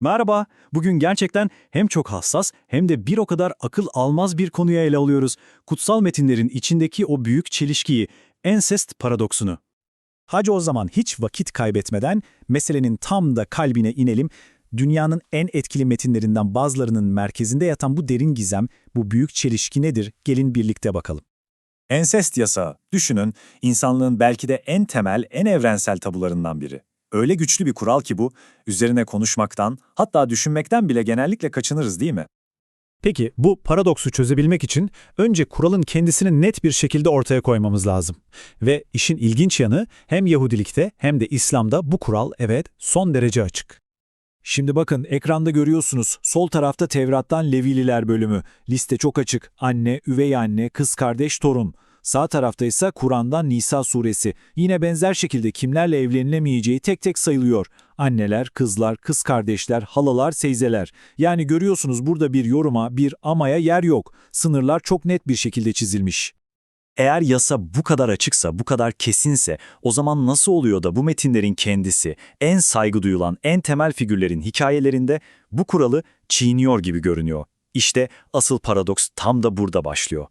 Merhaba, bugün gerçekten hem çok hassas hem de bir o kadar akıl almaz bir konuya ele alıyoruz. Kutsal metinlerin içindeki o büyük çelişkiyi, ensest paradoksunu. Hadi o zaman hiç vakit kaybetmeden meselenin tam da kalbine inelim. Dünyanın en etkili metinlerinden bazılarının merkezinde yatan bu derin gizem, bu büyük çelişki nedir? Gelin birlikte bakalım. Ensest yasağı, düşünün, insanlığın belki de en temel, en evrensel tabularından biri. Öyle güçlü bir kural ki bu, üzerine konuşmaktan, hatta düşünmekten bile genellikle kaçınırız değil mi? Peki bu paradoksu çözebilmek için önce kuralın kendisini net bir şekilde ortaya koymamız lazım. Ve işin ilginç yanı hem Yahudilikte hem de İslam'da bu kural evet son derece açık. Şimdi bakın ekranda görüyorsunuz sol tarafta Tevrat'tan Levililer bölümü. Liste çok açık. Anne, üvey anne, kız kardeş, torun. Sağ tarafta ise Kur'an'dan Nisa suresi. Yine benzer şekilde kimlerle evlenilemeyeceği tek tek sayılıyor. Anneler, kızlar, kız kardeşler, halalar, seyzeler. Yani görüyorsunuz burada bir yoruma, bir amaya yer yok. Sınırlar çok net bir şekilde çizilmiş. Eğer yasa bu kadar açıksa, bu kadar kesinse, o zaman nasıl oluyor da bu metinlerin kendisi, en saygı duyulan, en temel figürlerin hikayelerinde bu kuralı çiğniyor gibi görünüyor? İşte asıl paradoks tam da burada başlıyor.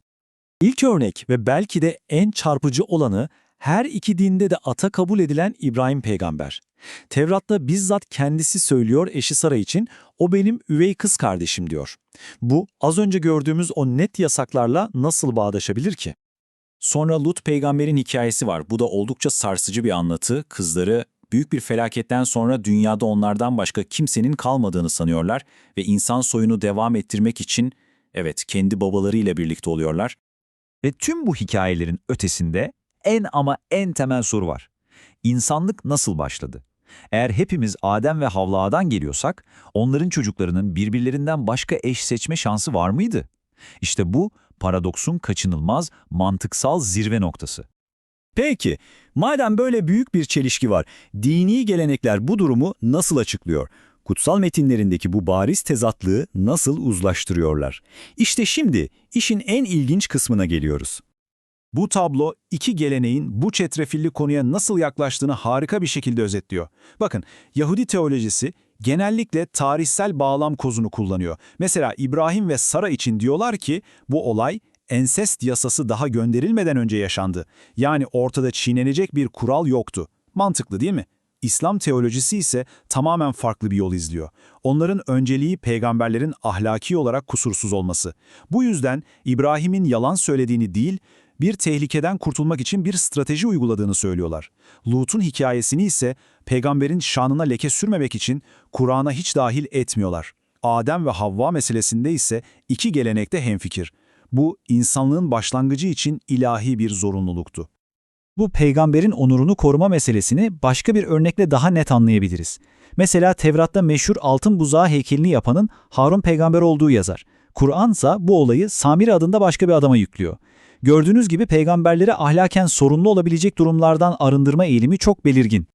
İlk örnek ve belki de en çarpıcı olanı her iki dinde de ata kabul edilen İbrahim peygamber. Tevrat'ta bizzat kendisi söylüyor eşi Sara için, o benim üvey kız kardeşim diyor. Bu az önce gördüğümüz o net yasaklarla nasıl bağdaşabilir ki? Sonra Lut peygamberin hikayesi var. Bu da oldukça sarsıcı bir anlatı. Kızları büyük bir felaketten sonra dünyada onlardan başka kimsenin kalmadığını sanıyorlar ve insan soyunu devam ettirmek için evet kendi babalarıyla birlikte oluyorlar. Ve tüm bu hikayelerin ötesinde en ama en temel soru var. İnsanlık nasıl başladı? Eğer hepimiz Adem ve Havva'dan geliyorsak, onların çocuklarının birbirlerinden başka eş seçme şansı var mıydı? İşte bu, paradoksun kaçınılmaz, mantıksal zirve noktası. Peki, madem böyle büyük bir çelişki var, dini gelenekler bu durumu nasıl açıklıyor? Kutsal metinlerindeki bu bariz tezatlığı nasıl uzlaştırıyorlar? İşte şimdi işin en ilginç kısmına geliyoruz. Bu tablo iki geleneğin bu çetrefilli konuya nasıl yaklaştığını harika bir şekilde özetliyor. Bakın, Yahudi teolojisi genellikle tarihsel bağlam kozunu kullanıyor. Mesela İbrahim ve Sara için diyorlar ki bu olay ensest yasası daha gönderilmeden önce yaşandı. Yani ortada çiğnenecek bir kural yoktu. Mantıklı değil mi? İslam teolojisi ise tamamen farklı bir yol izliyor. Onların önceliği peygamberlerin ahlaki olarak kusursuz olması. Bu yüzden İbrahim'in yalan söylediğini değil, bir tehlikeden kurtulmak için bir strateji uyguladığını söylüyorlar. Lut'un hikayesini ise peygamberin şanına leke sürmemek için Kur'an'a hiç dahil etmiyorlar. Adem ve Havva meselesinde ise iki gelenekte hemfikir. Bu insanlığın başlangıcı için ilahi bir zorunluluktu. Bu peygamberin onurunu koruma meselesini başka bir örnekle daha net anlayabiliriz. Mesela Tevrat'ta meşhur altın buzağı heykelini yapanın Harun peygamber olduğu yazar. Kur'an ise bu olayı Samir adında başka bir adama yüklüyor. Gördüğünüz gibi peygamberleri ahlaken sorunlu olabilecek durumlardan arındırma eğilimi çok belirgin.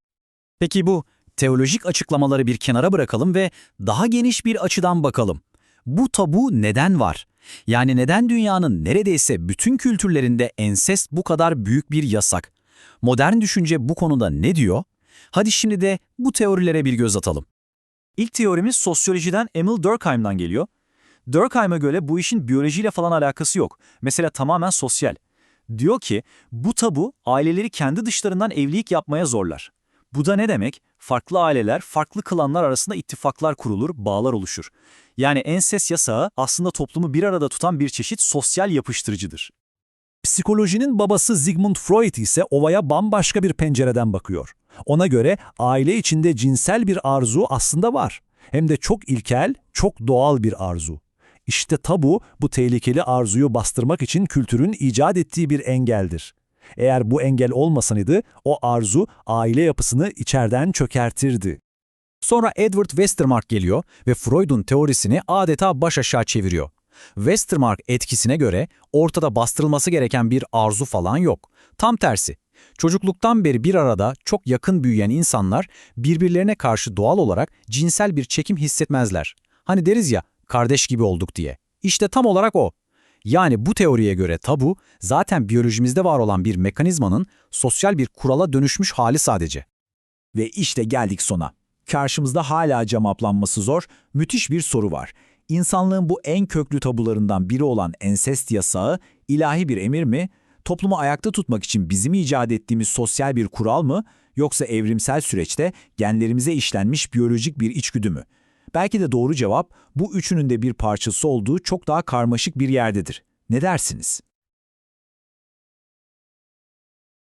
Peki bu teolojik açıklamaları bir kenara bırakalım ve daha geniş bir açıdan bakalım. Bu tabu neden var? Yani neden dünyanın neredeyse bütün kültürlerinde ensest bu kadar büyük bir yasak? Modern düşünce bu konuda ne diyor? Hadi şimdi de bu teorilere bir göz atalım. İlk teorimiz sosyolojiden Emil Durkheim'dan geliyor. Durkheim'a göre bu işin biyolojiyle falan alakası yok. Mesela tamamen sosyal. Diyor ki bu tabu aileleri kendi dışlarından evlilik yapmaya zorlar. Bu da ne demek? Farklı aileler, farklı klanlar arasında ittifaklar kurulur, bağlar oluşur. Yani ensest yasağı aslında toplumu bir arada tutan bir çeşit sosyal yapıştırıcıdır. Psikolojinin babası Sigmund Freud ise ovaya bambaşka bir pencereden bakıyor. Ona göre aile içinde cinsel bir arzu aslında var. Hem de çok ilkel, çok doğal bir arzu. İşte tabu bu tehlikeli arzuyu bastırmak için kültürün icat ettiği bir engeldir. Eğer bu engel olmasaydı o arzu aile yapısını içeriden çökertirdi. Sonra Edward Westermark geliyor ve Freud'un teorisini adeta baş aşağı çeviriyor. Westermark etkisine göre ortada bastırılması gereken bir arzu falan yok. Tam tersi. Çocukluktan beri bir arada çok yakın büyüyen insanlar birbirlerine karşı doğal olarak cinsel bir çekim hissetmezler. Hani deriz ya kardeş gibi olduk diye. İşte tam olarak o. Yani bu teoriye göre tabu zaten biyolojimizde var olan bir mekanizmanın sosyal bir kurala dönüşmüş hali sadece. Ve işte geldik sona. karşımızda hala cevaplanması zor, müthiş bir soru var. İnsanlığın bu en köklü tabularından biri olan ensest yasağı ilahi bir emir mi? Toplumu ayakta tutmak için bizim icat ettiğimiz sosyal bir kural mı? Yoksa evrimsel süreçte genlerimize işlenmiş biyolojik bir içgüdü mü? Belki de doğru cevap bu üçünün de bir parçası olduğu çok daha karmaşık bir yerdedir. Ne dersiniz?